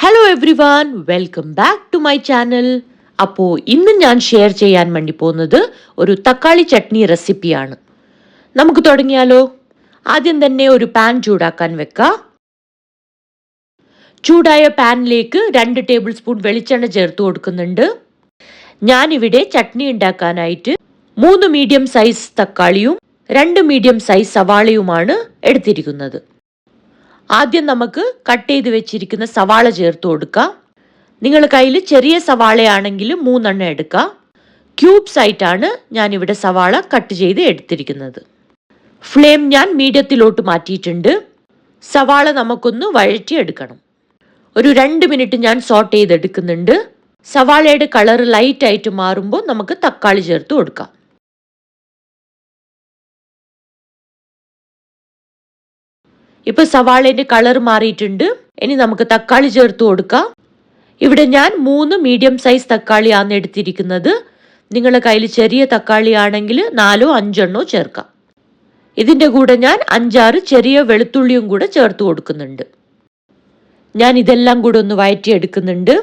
Hello everyone welcome back to my channel അപ്പോൾ ഇന്ന് ഞാൻ ഷെയർ ചെയ്യാൻ വേണ്ടി പോകുന്നത് ഒരു തക്കാളി ചട്നി റെസിപ്പിയാണ് നമുക്ക് തുടങ്ങിയാലോ? ആദ്യം തന്നെ ഒരു പാൻ ചൂടാക്കാൻ വെക്കാം. ചൂടായ പാനിലേക്ക് രണ്ട് ടേബിൾ സ്പൂൺ വെളിച്ചെണ്ണ ചേർത്ത് കൊടുക്കുന്നുണ്ട്. ഞാനിവിടെ ചട്നി ഉണ്ടാക്കാനായിട്ട് മൂന്ന് മീഡിയം സൈസ് തക്കാളിയും രണ്ട് മീഡിയം സൈസ് സവാളയുമാണ് എടുത്തിരിക്കുന്നത്. ആദ്യം നമുക്ക് കട്ട് ചെയ്ത് വെച്ചിരിക്കുന്ന സവാള ചേർത്ത് കൊടുക്കാം. നിങ്ങൾ കയ്യിൽ ചെറിയ സവാളയാണെങ്കിൽ മൂന്നെണ്ണം എടുക്കാം. ക്യൂബ്സ് ആയിട്ടാണ് ഞാനിവിടെ സവാള കട്ട് ചെയ്ത് എടുത്തിരിക്കുന്നത്. ഫ്ലെയിം ഞാൻ മീഡിയത്തിലോട്ട് മാറ്റിയിട്ടുണ്ട്. സവാള നമുക്കൊന്ന് വഴറ്റിയെടുക്കണം. ഒരു രണ്ട് മിനിറ്റ് ഞാൻ സോട്ട് ചെയ്തെടുക്കുന്നുണ്ട്. സവാളയുടെ കളർ ലൈറ്റ് ആയിട്ട് മാറുമ്പോൾ നമുക്ക് തക്കാളി ചേർത്ത് കൊടുക്കാം. ഇപ്പൊ സവാളേന്റെ കളർ മാറിയിട്ടുണ്ട്. ഇനി നമുക്ക് തക്കാളി ചേർത്ത് കൊടുക്കാം. ഇവിടെ ഞാൻ മൂന്ന് മീഡിയം സൈസ് തക്കാളിയാണ് എടുത്തിരിക്കുന്നത്. നിങ്ങളുടെ കയ്യിൽ ചെറിയ തക്കാളി ആണെങ്കിൽ നാലോ അഞ്ചെണ്ണോ ചേർക്കാം. ഇതിന്റെ കൂടെ ഞാൻ അഞ്ചാറ് ചെറിയ വെളുത്തുള്ളിയും കൂടെ ചേർത്ത് കൊടുക്കുന്നുണ്ട്. ഞാൻ ഇതെല്ലാം കൂടെ ഒന്ന് വയറ്റിയെടുക്കുന്നുണ്ട്.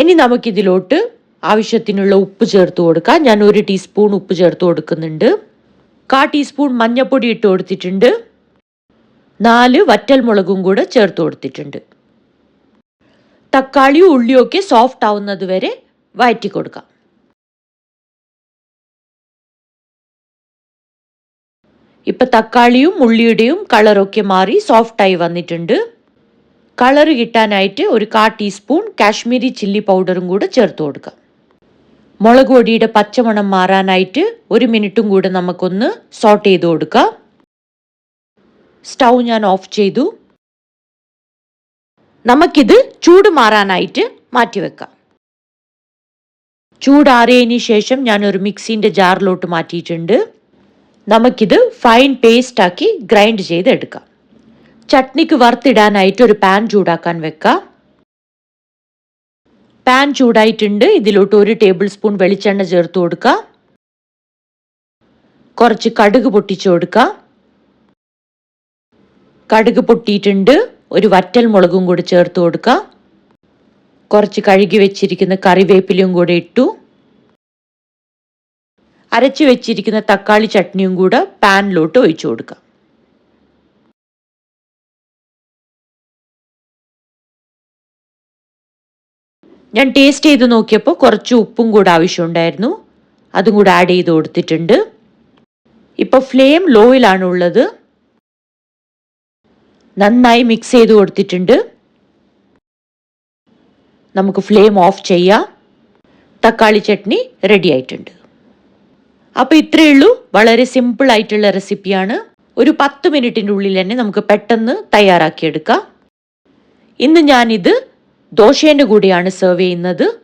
ഇനി നമുക്കിതിലോട്ട് ആവശ്യത്തിനുള്ള ഉപ്പ് ചേർത്ത് കൊടുക്കാം. ഞാൻ ഒരു ടീസ്പൂൺ ഉപ്പ് ചേർത്ത് കൊടുക്കുന്നുണ്ട്. കാ ടീസ്പൂൺ മഞ്ഞൾപ്പൊടി ഇട്ട് കൊടുത്തിട്ടുണ്ട്. നാല് വറ്റൽ മുളകും കൂടെ ചേർത്ത് കൊടുത്തിട്ടുണ്ട്. തക്കാളിയും ഉള്ളിയൊക്കെ സോഫ്റ്റ് ആവുന്നത് വരെ വഴറ്റി കൊടുക്കാം. ഇപ്പൊ തക്കാളിയും ഉള്ളിയുടെയും കളറൊക്കെ മാറി സോഫ്റ്റായി വന്നിട്ടുണ്ട്. കളർ കിട്ടാനായിട്ട് ഒരു കാ ടീസ്പൂൺ കാശ്മീരി ചില്ലി പൗഡറും കൂടെ ചേർത്ത് കൊടുക്കാം. മുളക് പൊടിയുടെ പച്ചമണം മാറാനായിട്ട് ഒരു മിനിറ്റും കൂടെ നമുക്കൊന്ന് സോട്ട് ചെയ്ത് കൊടുക്കാം. സ്റ്റൗ ഞാൻ ഓഫ് ചെയ്തു. നമുക്കിത് ചൂട് മാറാനായിട്ട് മാറ്റിവെക്കാം ചൂടാറിയതിന് ശേഷം ഞാൻ ഒരു മിക്സിന്റെ ജാറിലോട്ട് മാറ്റിയിട്ടുണ്ട്. നമുക്കിത് ഫൈൻ പേസ്റ്റ് ആക്കി ഗ്രൈൻഡ് ചെയ്ത് എടുക്കാം ചട്നിക്ക് വറുത്തിടാനായിട്ട് ഒരു പാൻ ചൂടാക്കാൻ വെക്കാം. പാൻ ചൂടായിട്ടുണ്ട്. ഇതിലോട്ട് ഒരു ടേബിൾ സ്പൂൺ വെളിച്ചെണ്ണ ചേർത്ത് കൊടുക്കാം. കുറച്ച് കടുക് പൊട്ടിച്ചു കൊടുക്കാം. കടുക് പൊട്ടിയിട്ടുണ്ട്. ഒരു വറ്റൽ മുളകും കൂടി ചേർത്ത് കൊടുക്കുക കുറച്ച് കഴുകി വെച്ചിരിക്കുന്ന കറിവേപ്പിലയും കൂടെ ഇട്ടു. അരച്ചു വെച്ചിരിക്കുന്ന തക്കാളി ചട്നിയും കൂടെ പാനിലോട്ട് ഒഴിച്ചു കൊടുക്കുക ഞാൻ ടേസ്റ്റ് ചെയ്ത് നോക്കിയപ്പോൾ കുറച്ച് ഉപ്പും കൂടെ ആവശ്യമുണ്ടായിരുന്നു. അതും കൂടെ ആഡ് ചെയ്ത് കൊടുത്തിട്ടുണ്ട്. ഇപ്പോൾ ഫ്ലെയിം ലോയിലാണ് ഉള്ളത് നന്നായി മിക്സ് ചെയ്ത് കൊടുത്തിട്ടുണ്ട്. നമുക്ക് ഫ്ലെയിം ഓഫ് ചെയ്യാം. തക്കാളി ചട്നി റെഡി ആയിട്ടുണ്ട്. അപ്പോൾ ഇത്രയേ ഉള്ളൂ. വളരെ സിമ്പിൾ ആയിട്ടുള്ള റെസിപ്പിയാണ് ഒരു പത്ത് മിനിറ്റിന്റെ ഉള്ളിൽ തന്നെ നമുക്ക് പെട്ടെന്ന് തയ്യാറാക്കിയെടുക്കാം. ഇന്ന് ഞാനിത് ദോശേന്റെ കൂടെയാണ് സെർവ് ചെയ്യുന്നത്.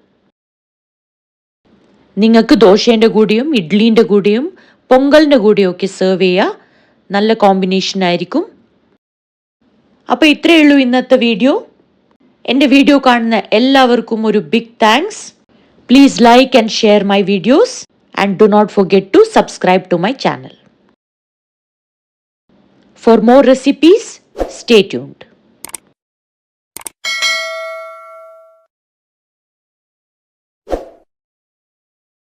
നിങ്ങൾക്ക് ദോശേന്റെ കൂടെയും ഇഡ്ലീന്റെ കൂടെയും പൊങ്കലിന്റെ കൂടെയും ഒക്കെ സെർവ് ചെയ്യുക നല്ല കോമ്പിനേഷൻ ആയിരിക്കും. അപ്പോൾ ഇത്രയേ ഉള്ളൂ ഇന്നത്തെ വീഡിയോ. എന്റെ വീഡിയോ കാണുന്ന എല്ലാവർക്കും ഒരു big thanks please like and share my videos and do not forget to subscribe to my channel for more recipes stay tuned